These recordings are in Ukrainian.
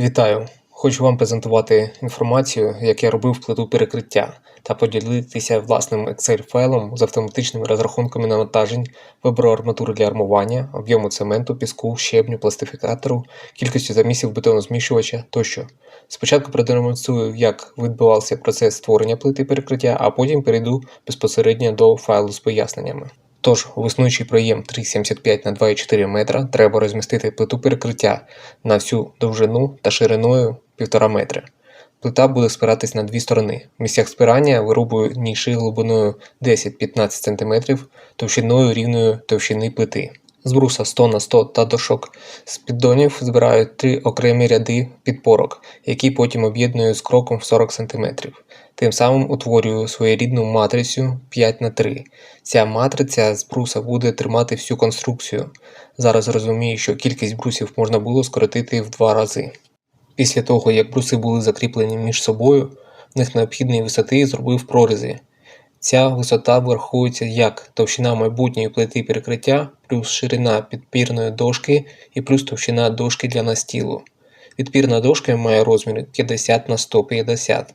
Вітаю! Хочу вам презентувати інформацію, як я робив плиту перекриття, та поділитися власним Excel-файлом з автоматичними розрахунками навантажень, вибору арматури для армування, об'єму цементу, піску, щебню, пластифікатору, кількістю замісів бетонозмішувача тощо. Спочатку продемонструю, як відбувався процес створення плити перекриття, а потім перейду безпосередньо до файлу з поясненнями. Тож, виснуючий проєм 3,75 на 2,4 метра треба розмістити плиту перекриття на всю довжину та шириною 1,5 метра. Плита буде спиратись на дві сторони. В місцях спирання вирубую ніші глибиною 10-15 см, товщиною рівною товщини плити. З бруса 100 на 100 та дошок з піддонів збираю три окремі ряди підпорок, які потім об'єдную з кроком в 40 см. Тим самим утворюю своєрідну матрицю 5 на 3 Ця матриця з бруса буде тримати всю конструкцію. Зараз розумію, що кількість брусів можна було скоротити в два рази. Після того, як бруси були закріплені між собою, в них необхідної висоти зробив прорізи. Ця висота враховується як товщина майбутньої плити перекриття, плюс ширина підпірної дошки і плюс товщина дошки для настілу. Підпірна дошка має розміри 50 на 150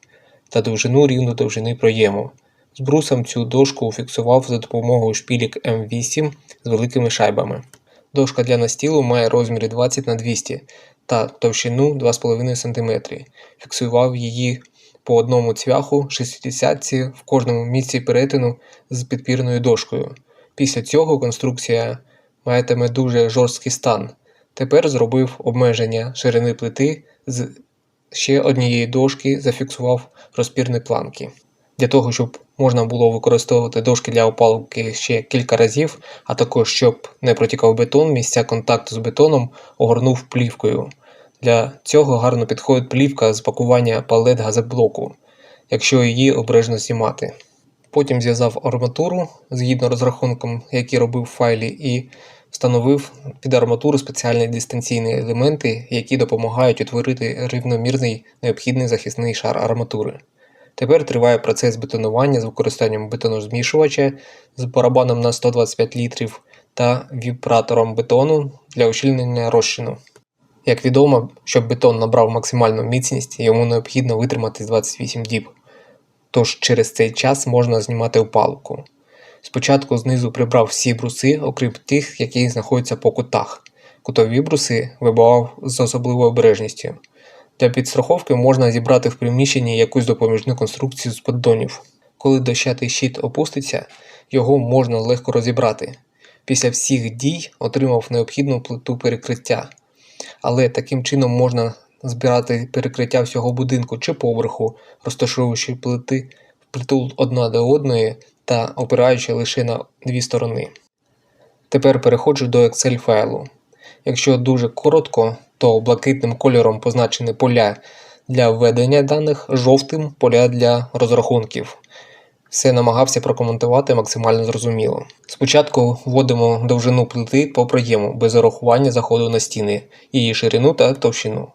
та довжину рівну довжини проєму. З брусом цю дошку фіксував за допомогою шпілік М8 з великими шайбами. Дошка для настілу має розміри 20 на 200 та товщину 2,5 см. Фіксував її по одному цвяху 60 в кожному місці перетину з підпірною дошкою. Після цього конструкція матиме дуже жорсткий стан. Тепер зробив обмеження ширини плити з ще однієї дошки, зафіксував розпірні планки. Для того, щоб можна було використовувати дошки для опалки ще кілька разів, а також щоб не протікав бетон, місця контакту з бетоном огорнув плівкою. Для цього гарно підходить плівка з пакування палет газоблоку, якщо її обережно знімати. Потім зв'язав арматуру згідно розрахункам, які робив в файлі, і встановив під арматуру спеціальні дистанційні елементи, які допомагають утворити рівномірний необхідний захисний шар арматури. Тепер триває процес бетонування з використанням бетонозмішувача з барабаном на 125 літрів та вібратором бетону для ущільнення розчину. Як відомо, щоб бетон набрав максимальну міцність, йому необхідно витримати 28 діб. Тож через цей час можна знімати опалубку. Спочатку знизу прибрав всі бруси, окрім тих, які знаходяться по кутах. Кутові бруси вибивав з особливою обережністю. Для підстраховки можна зібрати в приміщенні якусь допоміжну конструкцію з поддонів. Коли дощатий щит опуститься, його можна легко розібрати. Після всіх дій отримав необхідну плиту перекриття. Але таким чином можна збирати перекриття всього будинку чи поверху, розташовуючи плити плиту одна до одної та опираючи лише на дві сторони. Тепер переходжу до Excel файлу. Якщо дуже коротко, то блакитним кольором позначені поля для введення даних, жовтим поля для розрахунків. Все намагався прокоментувати максимально зрозуміло. Спочатку вводимо довжину плити по проєму без урахування заходу на стіни, її ширину та товщину.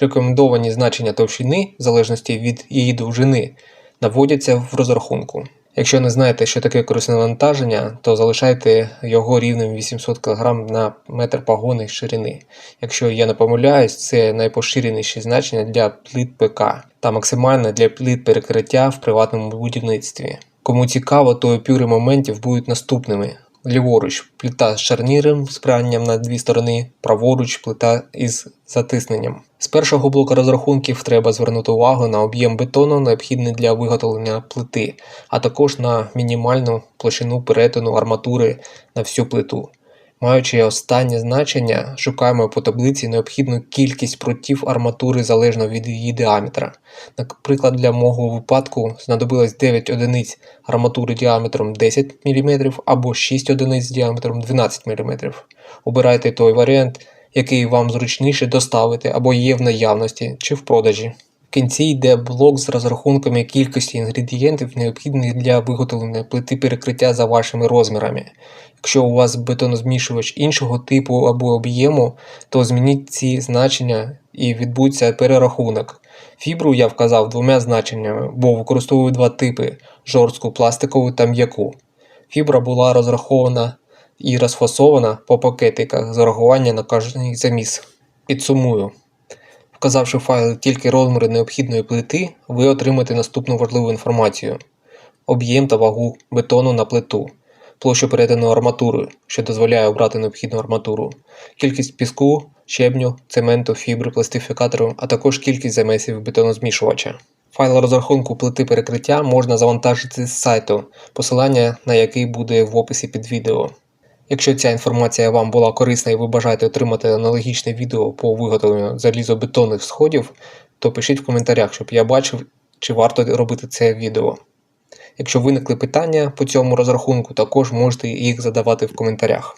Рекомендовані значення товщини, в залежності від її довжини, наводяться в розрахунку. Якщо не знаєте, що таке корисне навантаження, то залишайте його рівнем 800 кг на метр погони ширини. Якщо я не помиляюсь, це найпоширеніші значення для плит ПК та максимальне для плит перекриття в приватному будівництві. Кому цікаво, то опюри моментів будуть наступними. Ліворуч плита з шарніром з пранням на дві сторони, праворуч плита із затисненням. З першого блоку розрахунків треба звернути увагу на об'єм бетону, необхідний для виготовлення плити, а також на мінімальну площину перетину арматури на всю плиту. Маючи останнє значення, шукаємо по таблиці необхідну кількість прутів арматури залежно від її діаметра. Наприклад, для мого випадку знадобилось 9 одиниць арматури діаметром 10 мм або 6 одиниць діаметром 12 мм. Обирайте той варіант, який вам зручніше доставити або є в наявності чи в продажі. Кінці йде блок з розрахунками кількості інгредієнтів, необхідних для виготовлення плити перекриття за вашими розмірами. Якщо у вас бетонозмішувач іншого типу або об'єму, то змініть ці значення і відбудеться перерахунок. Фібру я вказав двома значеннями, бо використовую два типи жорстку пластикову та м'яку. Фібра була розрахована і розфасована по пакетиках з урахуванням на кожний заміс. Підсумую. Вказавши в файлі тільки розміри необхідної плити, ви отримаєте наступну важливу інформацію: об'єм та вагу бетону на плиту, площу переданої арматури, що дозволяє обрати необхідну арматуру, кількість піску, щебню, цементу, фібри, пластифікатору, а також кількість замесів бетонозмішувача. Файл розрахунку плити перекриття можна завантажити з сайту, посилання на який буде в описі під відео. Якщо ця інформація вам була корисна і ви бажаєте отримати аналогічне відео по виготовленню залізобетонних сходів, то пишіть в коментарях, щоб я бачив, чи варто робити це відео. Якщо виникли питання по цьому розрахунку, також можете їх задавати в коментарях.